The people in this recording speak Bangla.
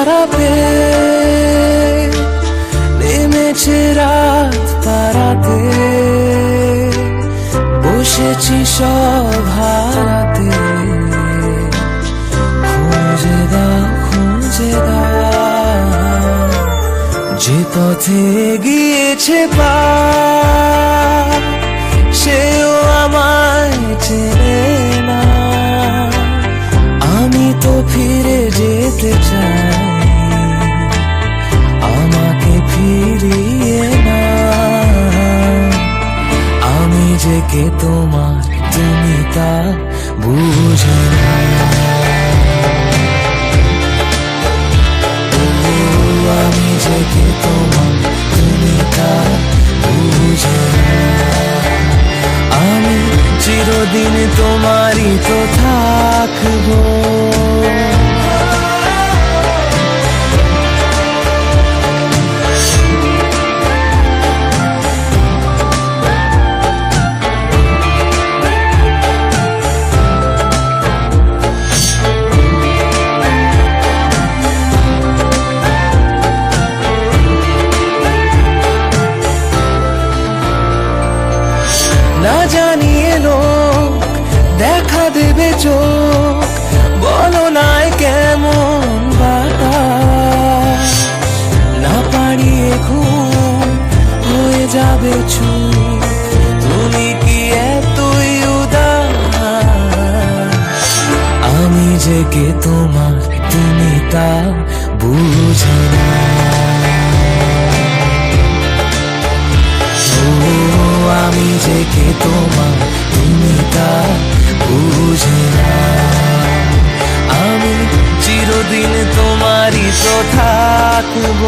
হারাবে নেমেছে রাত পারাতে বসেছি সব হারাতে। খুঁজে দাও খুঁজে দাও, যে পথে গিয়েছে পা, সেও আমায় চেনে না। আমি তো ফিরে যেতে চাই। আমি যে কে তোমার তুমি তা বুঝে আমি তোমার তুমি তা বুঝে আমি চিরদিন তোমারই তো থাকব। না জানিয়ে লোক, দেখা দেবে চোখ। বলো নাই কেমন বাতাস? না পারিয়ে ঘুম হয়ে যাবে চুপ। তুমি কি এতই উদাস? আমি যে কে তোমার তুমি তা বুঝে না। তোমার তুমি তা বুঝে না। আমি চিরদিন তোমারই তো থাকব।